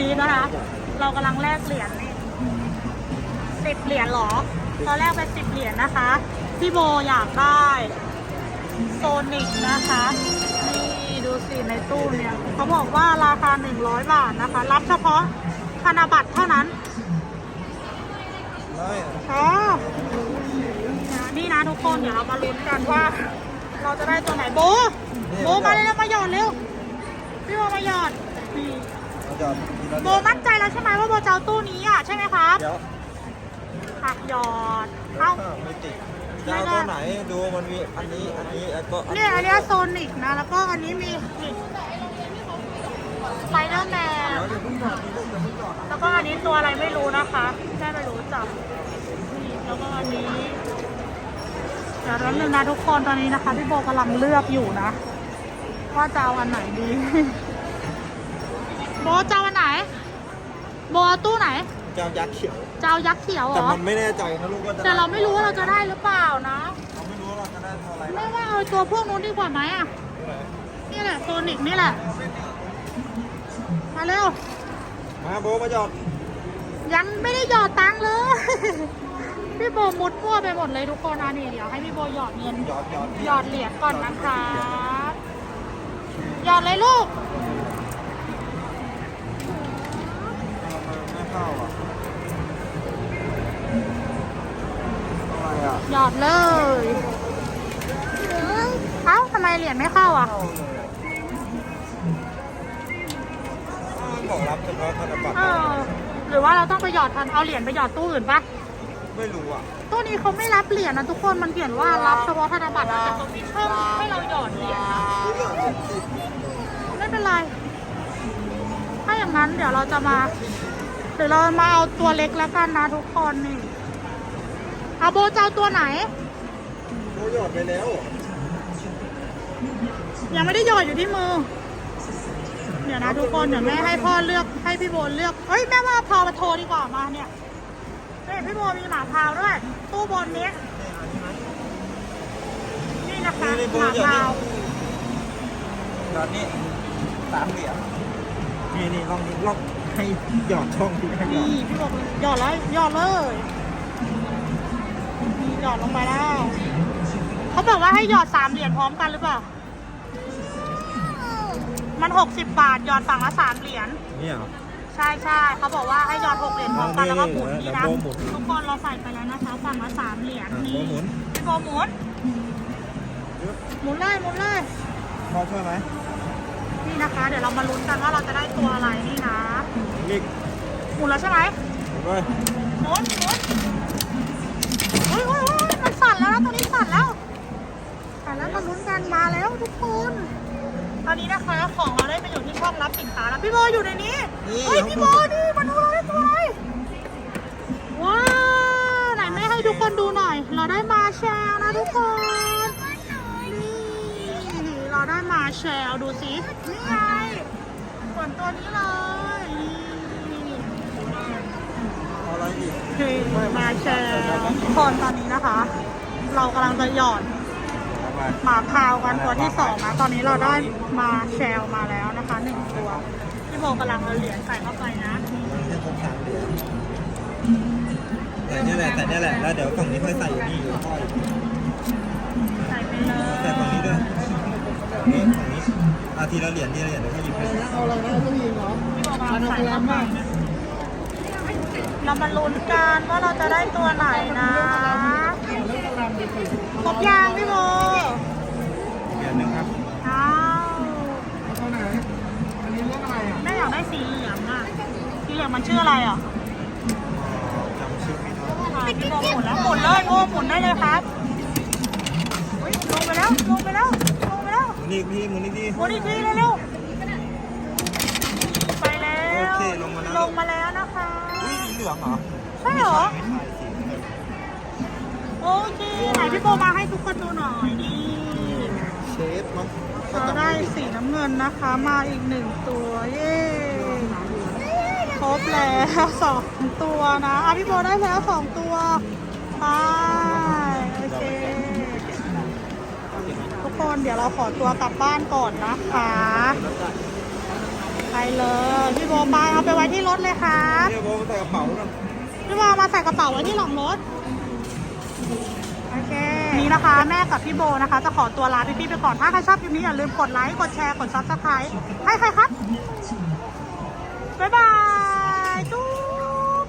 นี้นะคะ เรากำลังแลกเหรียญนี่สิบเหรียญหรอตอนแรกเป็นสิบเหรียญนะคะ พี่โบอยากได้โซนิกนะคะ นี่ดูสิในตู้เนี่ย เขาบอกว่าราคา100บาทนะคะ รับเฉพาะธนบัตรเท่านั้นอ๋อนี่นะทุกคนเดี๋ยวเรามาลุ้นกันว่า เราจะได้ตัวไหนโบโบมาเลยแล้วมาหยอดเร็วพี่โบมาหยอดนี่ เราจะทีละโบมั่นใจแล้วใช่ไหมว่าโบจะเอาตู้นี้อะใช่ไหมครับเดี๋ยวค่ะหยอดเอ้า ไม่ติดจะเอาตัวไหนดูมันมีอันนี้อันนี้แล้วก็เนี่ยอันเนี้ยโซนิกนะ แล้วก็อันนี้มีนี่สไปเดอร์แมนเดี๋ยวเพิ่งหยอดดีลูกเดี๋ยวเพิ่งหยอดแล้วก็อันนี้ตัวอะไรไม่รู้นะคะแม่ไม่รู้จักนี่แล้วก็อันนี้เดี๋ยวนั้นนึงนะทุกคนตอนนี้นะคะพี่โบกำลังเลือกอยู่นะว่าจะเอาอันไหนดี โบจะเอาอันไหน โบเอาตู้ไหนจะเอายักษ์เขียวจะเอายักษ์เขียวเหรแต่อ มันไม่แน่ใจนะลูกว่าจะแต่เราไม่รู้ว่าเราจะได้หรือเปล่านะ เราไม่รู้ว่าเราจะได้ตัวอะไรไม่ว่าเอาตัวพวกนู้นดีกว่าไหมอะ นี่แหละโซนิกนี่แหละ มาเร็ว มาโบมาหยอดยังไม่ได้หยอดตังค์เลย พี่โบมุดมั่วไปหมดเลยทุกคนนะนี่เดี๋ยวให้พี่โบหยอดเงินหยอดหยอดหยอดเหรียญก่อนนะครับหยอดเลยลูก หยอดเลย เอ้าทำไมเหรียญไม่เข้าอะเข้าเลยอะมันบอกรับเฉพาะธนบัตรเออหรือว่าเราต้องไปหยอดทันเอาเหรียญไปหยอดตู้อื่นปะไม่รู้อะตู้นี้เขาไม่รับเหรียญนะทุกคนมันเขียนว่ารับเฉพาะธนบัตรนะแต่เขาไม่ชอบให้เราหยอดเหรียญนะไม่หยอดเจ็ดสิบไม่เป็นไร ถ้าอย่างนั้นเดี๋ยวเราจะมาเดี๋ยวเรามาเอาตัวเล็กแล้วกันนะทุกคนนี่ เอาโบจะเอาตัวไหน โบหยอดไปแล้ว ยังไม่ได้หยอดอยู่ที่มือ เดี๋ยวนะทุกคนเดี๋ยวแม่ให้พ่อเลือกให้พี่โบเลือกเอ้ยแม่ว่าพามาโทรดีกว่ามาเนี่ยนี่พี่โบมีหมาพาวด้วย ตู้บนนี้นี่นะคะนี่นี่โบหมาหยอดพาวหยอดนี่สามเหรียญนี่นี่ลองนี่ลองให้หยอดช่องดูให้หยอนี่ดพี่โบหยอดเลยหยอดเลยนี่หย อดลงไปแล้ว เขาบอกว่าให้หยอดสามเหรียญพร้อมกันหรือเปล่า มันหกสิบบาทหยอดฝั่งละสามเหรียญ เนี่ยเหรอใช่ใช่เขาบอกว่าให้หยอดหกเหรียญพร้อมกันเอาแล้วก็หมุนนี่นี่นะเดี๋ยวโบหมุนทุกคนเราใส่ไปแล้วนะคะฝั่งละสามเหรียญอะนี่โบหมุนพี่โบหมุน หมุนเลยหมุนเลยพอช่วยไหมนี่นะคะ เดี๋ยวเรามาลุ้นกันว่าเราจะได้ตัวอะไรนี่นะ นี่หมุนแล้วใช่ไหมด้วยหมุนหมุนเฮ้ยเฮ้ยเฮ้ยมันสั่น แล้วนะตัวนี้สั่นแล้วสั่นแล้วมาลุ้นกันมาแล้วทุกคนตอนนี้นะคะของเราได้ไปอยู่ที่ช่องรับสินค้าแล้วพี่โบอยู่ในนี้นี่เฮ้ยพี่โบนี่มาดูเราได้ตัวอะไรว้าวไหนแม่ให้ทุกคนดูหน่อย เราได้มาแชลนะทุกคนนี่เราได้มาแชลดูสินี่ไงเหมือนตัวนี้เลยนี่เอาอะไรอีกโอเคมาแชร์ทุกคนตอนนี้นะคะ เรากำลังจะหยอดเอาไปหมาพาวกันตัวที่สองนะตอนนี้เราได้มาแชลมาแล้วนะคะหนึ่งตัวพี่โบกำลังเอาเหรียญใส่เข้าไปนะมันจะครบสามเหรียญแต่เนี่ยแหละแต่เนี่ยแหละแล้วเดี๋ยวฝั่งนี้ค่อยใส่อยู่นี่อยู่ค่อยใส่ไปเลยใส่ฝั่งนี้ด้วยนี่ฝั่งนี้อาทีละเหรียญทีละเหรียญเดี๋ยวค่อยหยิบให้เอาอะไรนะต้องยิงเหรอพี่โบกำลังใส่เข้าไปนะเรามาลุ้นกันว่าเราจะได้ตัวไหนนะ ครบยางพี่โบเหรียญหนึ่งครับอ้าวเอาตัวไหนอันนี้เรื่องอะไรอะแม่อยากได้สีเหลืองอะสีเหลืองมันชื่ออะไรอะอ๋อจำชื่อไม่ได้ค่ะพี่โบหมุนแล้วหมุนเลยโอ้หมุนได้เลยครับเฮ้ยลงไปแล้วลงไปแล้วลงไปแล้วหมุนอีกพี่หมุนอีกทีหมุนอีกทีเร็วๆไปแล้วโอเคลงมาแล้วลงมาแล้วนะคะอุ้ยสีเหลืองเหรอใช่เหรอ อเคไหนพี่โบมาให้ทุกคนดูหน่อยนี่เชฟมั้งเราได้สีน้ำเงินนะคะ มาอีกหนึ่งตัวเย้ครบแล้วสองตัวนะอะพี่โบได้แล้วสองตัวไปโอเคทุกคนเดี๋ยวเราขอตัวกลับบ้านก่อนนะคะไปเลยพี่โบไปเอาไปไว้ที่รถเลยครับเนี่โบใส่กระเป๋าพี่โบมาใส่กระเป๋าไว้ที่หลังรถ นี้นะคะ แม่กับพี่โบนะคะ จะขอตัวลาพี่ๆไปก่อน ถ้าใครชอบคลิปนี้อย่าลืมกดไลค์ กดแชร์ กดซับสไครต์ให้ใครครับ บ๊ายบายจุ๊บ